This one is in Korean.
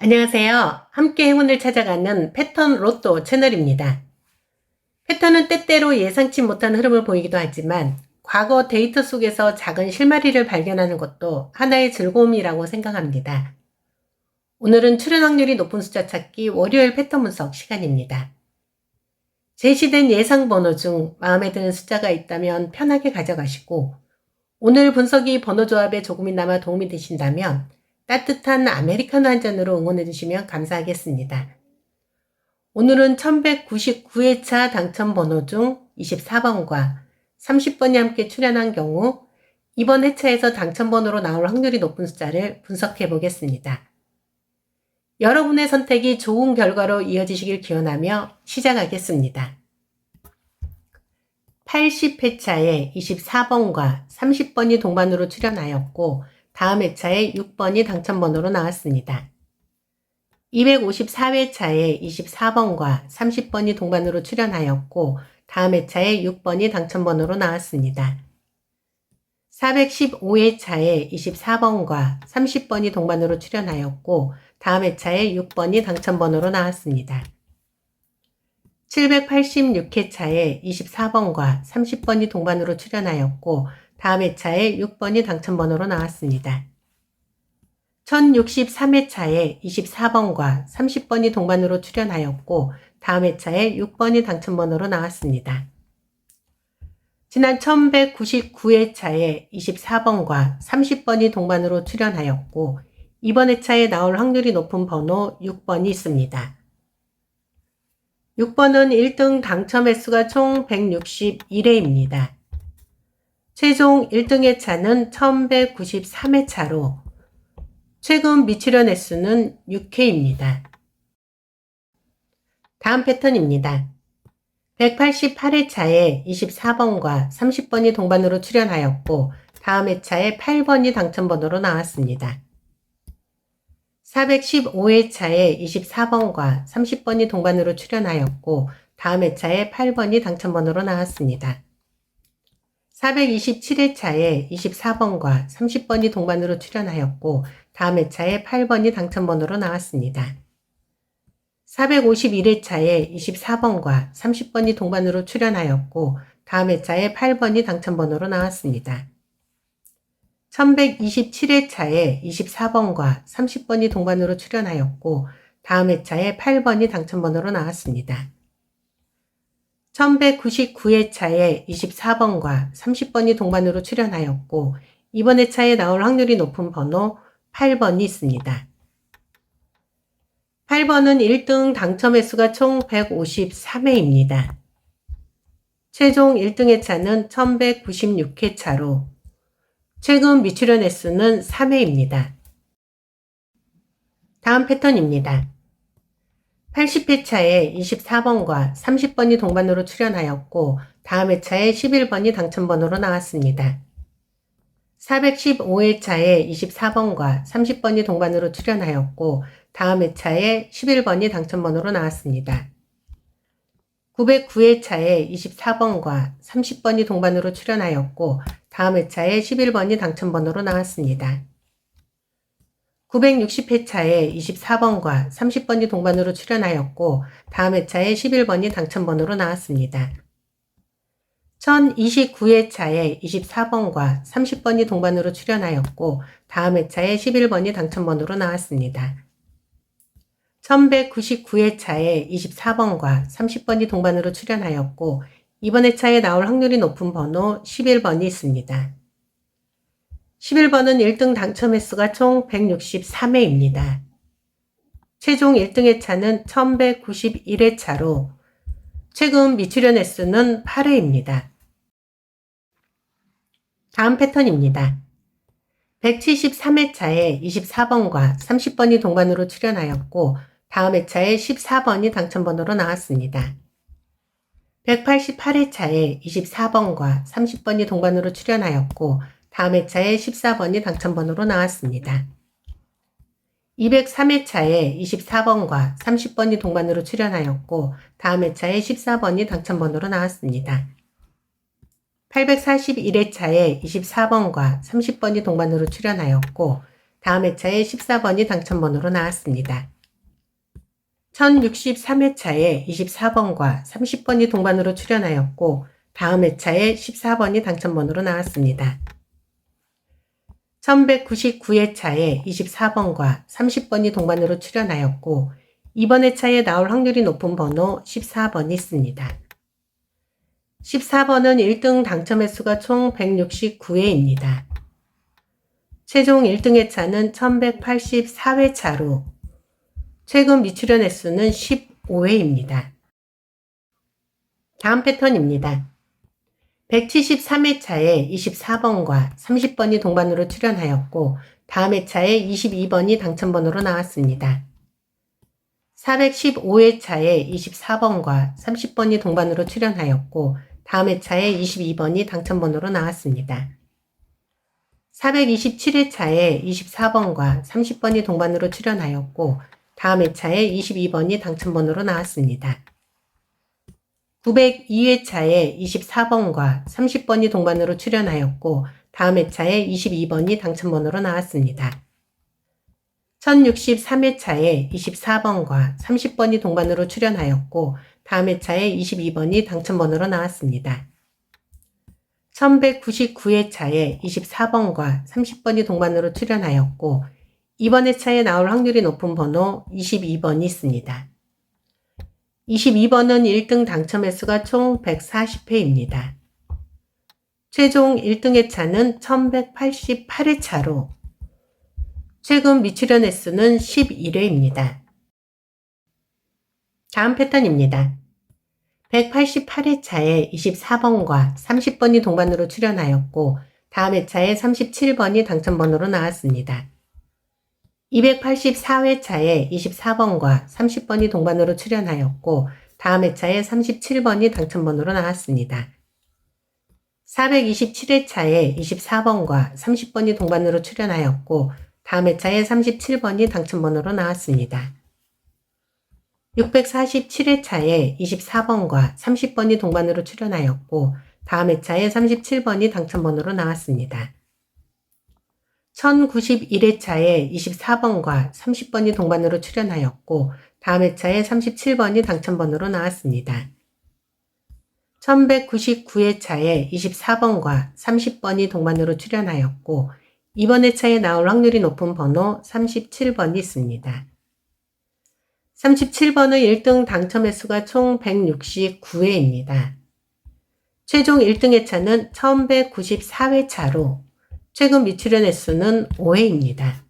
안녕하세요. 함께 행운을 찾아가는 패턴 로또 채널입니다. 패턴은 때때로 예상치 못한 흐름을 보이기도 하지만 과거 데이터 속에서 작은 실마리를 발견하는 것도 하나의 즐거움이라고 생각합니다. 오늘은 출현 확률이 높은 숫자 찾기 월요일 패턴 분석 시간입니다. 제시된 예상 번호 중 마음에 드는 숫자가 있다면 편하게 가져가시고 오늘 분석이 번호 조합에 조금이나마 도움이 되신다면 따뜻한 아메리카노 한 잔으로 응원해 주시면 감사하겠습니다. 오늘은 1199회차 당첨 번호 중 24번과 30번이 함께 출연한 경우 이번 회차에서 당첨 번호로 나올 확률이 높은 숫자를 분석해 보겠습니다. 여러분의 선택이 좋은 결과로 이어지시길 기원하며 시작하겠습니다. 80회차에 24번과 30번이 동반으로 출연하였고 다음 회차에 6번이 당첨번호로 나왔습니다. 254회차에 24번과 30번이 동반으로 출연하였고 다음 회차에 6번이 당첨번호로 나왔습니다. 415회차에 24번과 30번이 동반으로 출연하였고 다음 회차에 6번이 당첨번호로 나왔습니다. 786회차에 24번과 30번이 동반으로 출연하였고 다음 회차에 6번이 당첨번호로 나왔습니다. 1063회차에 24번과 30번이 동반으로 출연하였고 다음 회차에 6번이 당첨번호로 나왔습니다. 지난 1199회차에 24번과 30번이 동반으로 출연하였고 이번 회차에 나올 확률이 높은 번호 6번이 있습니다. 6번은 1등 당첨 횟수가 총 161회입니다. 최종 1등의 차는 1193회 차로 최근 미출연 횟수는 6회입니다. 다음 패턴입니다. 188회 차에 24번과 30번이 동반으로 출연하였고 다음 회차에 8번이 당첨번호로 나왔습니다. 415회 차에 24번과 30번이 동반으로 출연하였고 다음 회차에 8번이 당첨번호로 나왔습니다. 427회차에 24번과 30번이 동반으로 출연하였고 다음 회차에 8번이 당첨번호로 나왔습니다. 451회차에 24번과 30번이 동반으로 출연하였고 다음 회차에 8번이 당첨번호로 나왔습니다. 1127회차에 24번과 30번이 동반으로 출연하였고 다음 회차에 8번이 당첨번호로 나왔습니다. 1199회차에 24번과 30번이 동반으로 출연하였고 이번 회차에 나올 확률이 높은 번호 8번이 있습니다. 8번은 1등 당첨 횟수가 총 153회입니다. 최종 1등 회차는 1196회차로 최근 미출연 횟수는 3회입니다. 다음 패턴입니다. 80회 차에 24번과 30번이 동반으로 출연하였고 다음 회차에 11번이 당첨번호로 나왔습니다. 415회 차에 24번과 30번이 동반으로 출연하였고 다음 회차에 11번이 당첨번호로 나왔습니다. 909회 차에 24번과 30번이 동반으로 출연하였고 다음 회차에 11번이 당첨번호로 나왔습니다. 960회차에 24번과 30번이 동반으로 출연하였고 다음 회차에 11번이 당첨번호로 나왔습니다. 1029회차에 24번과 30번이 동반으로 출연하였고 다음 회차에 11번이 당첨번호로 나왔습니다. 1199회차에 24번과 30번이 동반으로 출연하였고 이번 회차에 나올 확률이 높은 번호 11번이 있습니다. 11번은 1등 당첨 횟수가 총 163회입니다. 최종 1등 회차는 1191회차로 최근 미출연 횟수는 8회입니다. 다음 패턴입니다. 173회차에 24번과 30번이 동반으로 출연하였고 다음 회차에 14번이 당첨번호로 나왔습니다. 188회차에 24번과 30번이 동반으로 출연하였고 다음 회차에 14번이 당첨번호로 나왔습니다. 203회차에 24번과 30번이 동반으로 출연하였고 다음 회차에 14번이 당첨번호로 나왔습니다. 841회차에 24번과 30번이 동반으로 출연하였고 다음 회차에 14번이 당첨번호로 나왔습니다. 1063회차에 24번과 30번이 동반으로 출연하였고 다음 회차에 14번이 당첨번호로 나왔습니다. 1199회 차에 24번과 30번이 동반으로 출연하였고 이번 회차에 나올 확률이 높은 번호 14번이 있습니다. 14번은 1등 당첨 횟수가 총 169회입니다. 최종 1등 회차는 1184회차로 최근 미출연 횟수는 15회입니다. 다음 패턴입니다. 173회차에 24번과 30번이 동반으로 출연하였고 다음 회차에 22번이 당첨번호로 나왔습니다. 415회차에 24번과 30번이 동반으로 출연하였고 다음 회차에 22번이 당첨번호로 나왔습니다. 427회차에 24번과 30번이 동반으로 출연하였고 다음 회차에 22번이 당첨번호로 나왔습니다. 902회차에 24번과 30번이 동반으로 출연하였고 다음 회차에 22번이 당첨번호로 나왔습니다. 1063회차에 24번과 30번이 동반으로 출연하였고 다음 회차에 22번이 당첨번호로 나왔습니다. 1199회차에 24번과 30번이 동반으로 출연하였고 이번 회차에 나올 확률이 높은 번호 22번이 있습니다. 22번은 1등 당첨 횟수가 총 140회입니다. 최종 1등 회차는 1188회 차로 최근 미출연 횟수는 11회입니다. 다음 패턴입니다. 188회 차에 24번과 30번이 동반으로 출연하였고 다음 회차에 37번이 당첨번호로 나왔습니다. 284회차에 24번과 30번이 동반으로 출연하였고 다음 회차에 37번이 당첨번호로 나왔습니다. 427회차에 24번과 30번이 동반으로 출연하였고 다음 회차에 37번이 당첨번호로 나왔습니다. 647회차에 24번과 30번이 동반으로 출연하였고 다음 회차에 37번이 당첨번호로 나왔습니다. 1091회차에 24번과 30번이 동반으로 출연하였고 다음 회차에 37번이 당첨번호로 나왔습니다. 1199회차에 24번과 30번이 동반으로 출연하였고 이번 회차에 나올 확률이 높은 번호 37번이 있습니다. 37번의 1등 당첨 횟수가 총 169회입니다. 최종 1등 회차는 1194회차로 최근 미출연 횟수는 5회입니다.